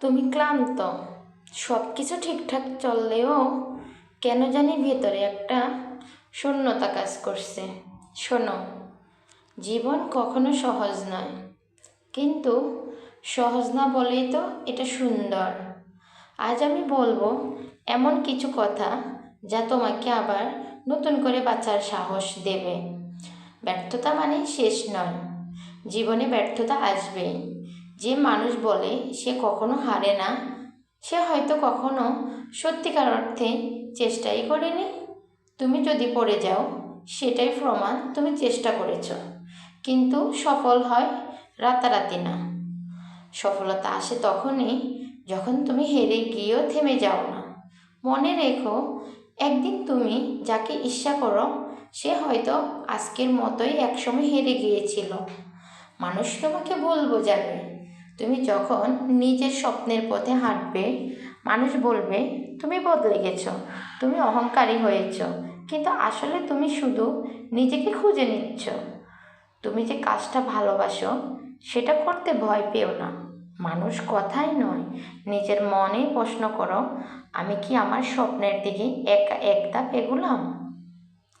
তুমি ক্লান্ত। সব কিছু ঠিকঠাক চললেও কেন জানি ভেতরে একটা শূন্যতা কাজ করছে। শোনো, জীবন কখনো সহজ নয়, কিন্তু সহজ না বলেই তো এটা সুন্দর। আজ আমি বলব এমন কিছু কথা যা তোমাকে আবার নতুন করে বাঁচার সাহস দেবে। ব্যর্থতা মানে শেষ নয়, জীবনে ব্যর্থতা আসবেই। যে মানুষ বলে সে কখনো হারে না, সে হয়তো কখনো সত্যিকার অর্থে চেষ্টাই করেনি। তুমি যদি পড়ে যাও, সেটাই প্রমাণ তুমি চেষ্টা করেছ। কিন্তু সফল হয় রাতারাতি না। সফলতা আসে তখনই যখন তুমি হেরে গিয়েও থেমে যাও না। মনে রেখো, একদিন তুমি যাকে ঈর্ষা করো, সে হয়তো আজকের মতোই একসময় হেরে গিয়েছিল। মানুষ তোমাকে বলব যাবে তুমি যখন নিজের স্বপ্নের পথে হাঁটবে, মানুষ বলবে, তুমি বদলে গেছো, তুমি অহংকারী হয়েছ, কিন্তু আসলে তুমি শুধু নিজেকে খুঁজে নিচ্ছ। তুমি যে কাজটা ভালোবাসো, সেটা করতে ভয় পেও না। মানুষ কথাই নয়, নিজের মনে প্রশ্ন করো, আমি কি আমার স্বপ্নের দিকে একা এক ধাপ এগুলাম?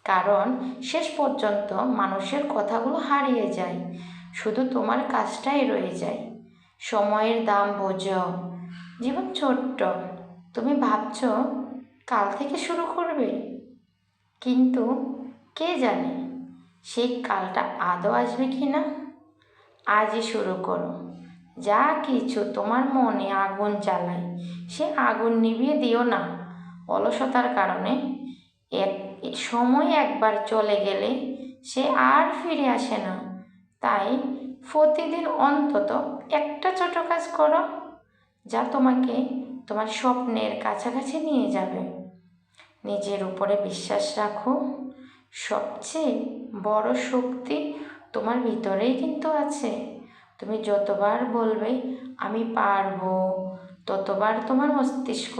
কারণ শেষ পর্যন্ত মানুষের কথাগুলো হারিয়ে যায়, শুধু তোমার কাজটাই রয়ে যায়। সময়ের দাম বোঝো। জীবন ছোট্ট। তুমি ভাবছ, কাল থেকে শুরু করবে? কিন্তু কে জানে, সেই কালটা আদৌ আসবে কি না আজই শুরু করো। যা কিছু তোমার মনে আগুন জ্বালায়, সে আগুন নিভিয়ে দিও না। অলসতার কারণে এক সময় একবার চলে গেলে সে আর ফিরে আসে না। তাই প্রতিদিন অন্তত একটা ছোট কাজ করো, যা তোমাকে তোমার স্বপ্নের কাছাকাছি নিয়ে যাবে। নিজের উপরে বিশ্বাস রাখো, সবচেয়ে বড় শক্তি তোমার ভিতরেই কিন্তু আছে। তুমি যতবার বলবে, আমি পারব, ততবার তোমার মস্তিষ্ক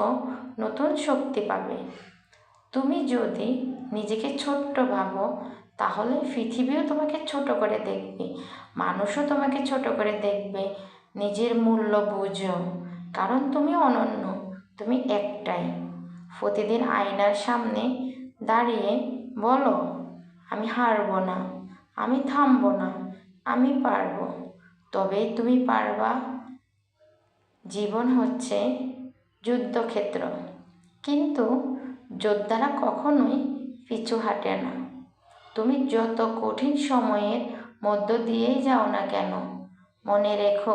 নতুন শক্তি পাবে। তুমি যদি নিজেকে ছোট্ট ভাবো তাহলে পৃথিবীও তোমাকে ছোট করে দেখবে, মানুষও তোমাকে ছোট করে দেখবে। নিজের মূল্য বুঝো, কারণ তুমি অনন্য, তুমি একটাই। প্রতিদিন আয়নার সামনে দাঁড়িয়ে বলো, আমি হারবো না, আমি থামবো না, আমি পারব। তবেই তুমি পারবা। জীবন হচ্ছে যুদ্ধক্ষেত্র, কিন্তু যোদ্ধারা কখনোই পিছু হাঁটে না। তুমি যত কঠিন সময়ের মধ্য দিয়েই যাও না কেন? মনে রেখো,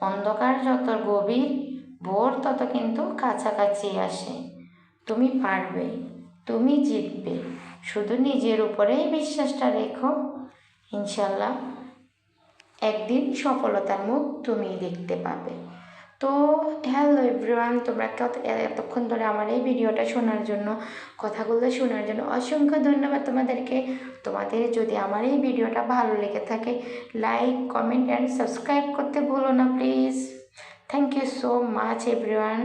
অন্ধকার যত গভীর, ভোর তত কিন্তু কাছাকাছি আসে। তুমি পারবে, তুমি জিতবে। শুধু নিজের উপরেই বিশ্বাসটা রেখো। ইনশাল্লাহ একদিন সফলতার মুখ তুমি দেখতে পাবে। তো হ্যালো এভরিওয়ান, তোমরা কত এতক্ষণ ধরে আমার এই ভিডিওটা শোনার জন্য, কথাগুলো শোনার জন্য অসংখ্য ধন্যবাদ তোমাদেরকে। তোমাদের যদি আমার এই ভিডিওটা ভালো লেগে থাকে লাইক কমেন্ট অ্যান্ড সাবস্ক্রাইব করতে ভুলো না please thank you so much everyone.